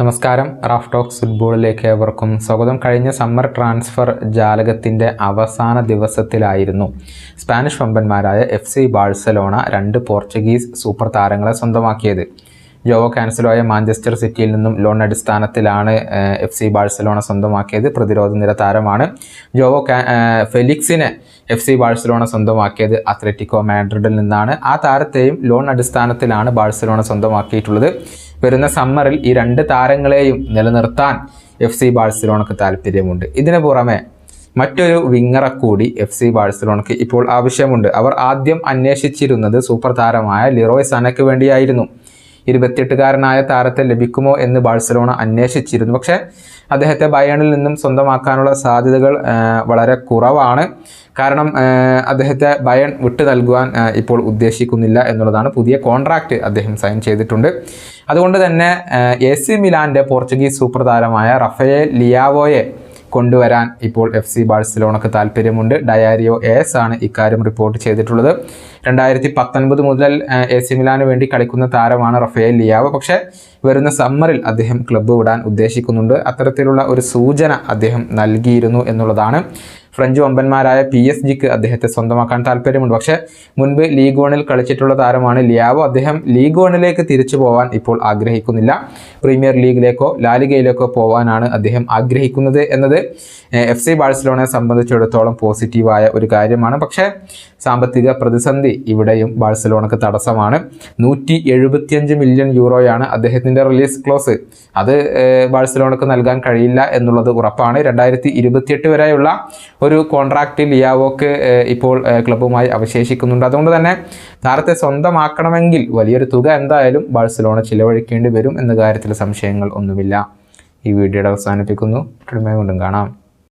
നമസ്കാരം. Raf talks ഫുട്ബോളിലേക്ക് ഏവർക്കും സ്വാഗതം. കഴിഞ്ഞ സമ്മർ ട്രാൻസ്ഫർ ജാലകത്തിന്റെ അവസാന ദിവസത്തിലായിരുന്നു. സ്പാനിഷ് വമ്പന്മാരായ എഫ് സി ബാഴ്സലോണ രണ്ട് പോർച്ചുഗീസ് സൂപ്പർ താരങ്ങളെ സ്വന്തമാക്കിയത്. ജോവോ ക്യാൻസലായ മാഞ്ചസ്റ്റർ സിറ്റിയിൽ നിന്നും ലോൺ അടിസ്ഥാനത്തിലാണ് എഫ് സി ബാഴ്സലോണ സ്വന്തമാക്കിയത്. പ്രതിരോധ നിര താരമാണ് ജോവോ ഫെലിക്സിനെ എഫ് സി ബാഴ്സലോണ സ്വന്തമാക്കിയത് അത്ലറ്റിക്കോ മാഡ്രിഡിൽ നിന്നാണ്. ആ താരത്തെയും ലോൺ അടിസ്ഥാനത്തിലാണ് ബാഴ്സലോണ സ്വന്തമാക്കിയിട്ടുള്ളത്. വരുന്ന സമ്മറിൽ ഈ രണ്ട് താരങ്ങളെയും നിലനിർത്താൻ എഫ് സി ബാഴ്സലോണക്ക് താല്പര്യമുണ്ട് ഇതിനു പുറമെ മറ്റൊരു വിങ്ങറെ കൂടി എഫ് സി ബാഴ്സലോണക്ക് ഇപ്പോൾ ആവശ്യമുണ്ട്. അവർ ആദ്യം അന്വേഷിച്ചിരുന്നത് സൂപ്പർ താരമായ ലിറോയ് സനക്ക് വേണ്ടിയായിരുന്നു. ഇരുപത്തിയെട്ടുകാരനായ താരത്തെ ലഭിക്കുമോ എന്ന് ബാഴ്സലോണ അന്വേഷിച്ചിരുന്നു. പക്ഷേ അദ്ദേഹത്തെ ബയണിൽ നിന്നും സ്വന്തമാക്കാനുള്ള സാധ്യതകൾ വളരെ കുറവാണ്. കാരണം അദ്ദേഹത്തെ ബയൺ വിട്ടു നൽകുവാൻ ഇപ്പോൾ ഉദ്ദേശിക്കുന്നില്ല എന്നുള്ളതാണ് പുതിയ കോൺട്രാക്റ്റ് അദ്ദേഹം സൈൻ ചെയ്തിട്ടുണ്ട്. അതുകൊണ്ട് തന്നെ എ സി മിലാന്റെ പോർച്ചുഗീസ് സൂപ്പർ താരമായ റഫയേൽ ലിയാവോയെ കൊണ്ടുവരാൻ ഇപ്പോൾ എഫ് സി ബാഴ്സലോണക്ക് താല്പര്യമുണ്ട്. ഡയാരിയോ എസ് ആണ് ഇക്കാര്യം റിപ്പോർട്ട് ചെയ്തിട്ടുള്ളത്. രണ്ടായിരത്തി പത്തൊൻപത് മുതൽ എ സി മിലാന് വേണ്ടി കളിക്കുന്ന താരമാണ് റഫേൽ ലിയാവ്. പക്ഷേ വരുന്ന സമ്മറിൽ അദ്ദേഹം ക്ലബ്ബ് വിടാൻ ഉദ്ദേശിക്കുന്നുണ്ട്. അത്തരത്തിലുള്ള ഒരു സൂചന അദ്ദേഹം നൽകിയിരുന്നു എന്നുള്ളതാണ് ഫ്രഞ്ച് വമ്പന്മാരായ പി എസ് ജിക്ക് അദ്ദേഹത്തെ സ്വന്തമാക്കാൻ താല്പര്യമുണ്ട്. പക്ഷേ മുൻപ് ലീഗ് വണിൽ കളിച്ചിട്ടുള്ള താരമാണ് ലിയാവോ. അദ്ദേഹം ലീഗ് വണിലേക്ക് തിരിച്ചു പോകാൻ ഇപ്പോൾ ആഗ്രഹിക്കുന്നില്ല. പ്രീമിയർ ലീഗിലേക്കോ ലാലിഗയിലേക്കോ പോകാനാണ് അദ്ദേഹം ആഗ്രഹിക്കുന്നത് എന്നത് എഫ് സി ബാഴ്സലോണയെ സംബന്ധിച്ചിടത്തോളം പോസിറ്റീവായ ഒരു കാര്യമാണ്. പക്ഷേ സാമ്പത്തിക പ്രതിസന്ധി ഇവിടെയും ബാഴ്സലോണക്ക് തടസ്സമാണ്. നൂറ്റി എഴുപത്തിയഞ്ച് മില്യൺ യൂറോയാണ് അദ്ദേഹത്തിന്റെ റിലീസ് ക്ലോസ്. അത് ബാഴ്സലോണക്ക് നൽകാൻ കഴിയില്ല എന്നുള്ളത് ഉറപ്പാണ്. രണ്ടായിരത്തി ഇരുപത്തിയെട്ട് വരെയുള്ള കോൺട്രാക്റ്റ് ലിയാവോക്ക് ഇപ്പോൾ ക്ലബ്ബുമായി അവശേഷിക്കുന്നുണ്ട്. അതുകൊണ്ട് തന്നെ താരത്തെ സ്വന്തമാക്കണമെങ്കിൽ വലിയൊരു തുക എന്തായാലും ബാഴ്സലോണ ചിലവഴിക്കേണ്ടി വരും എന്ന കാര്യത്തിൽ സംശയങ്ങൾ ഒന്നുമില്ല. ഈ വീഡിയോയുടെ അവസാനിപ്പിക്കുന്നു. കൊണ്ടും കാണാം.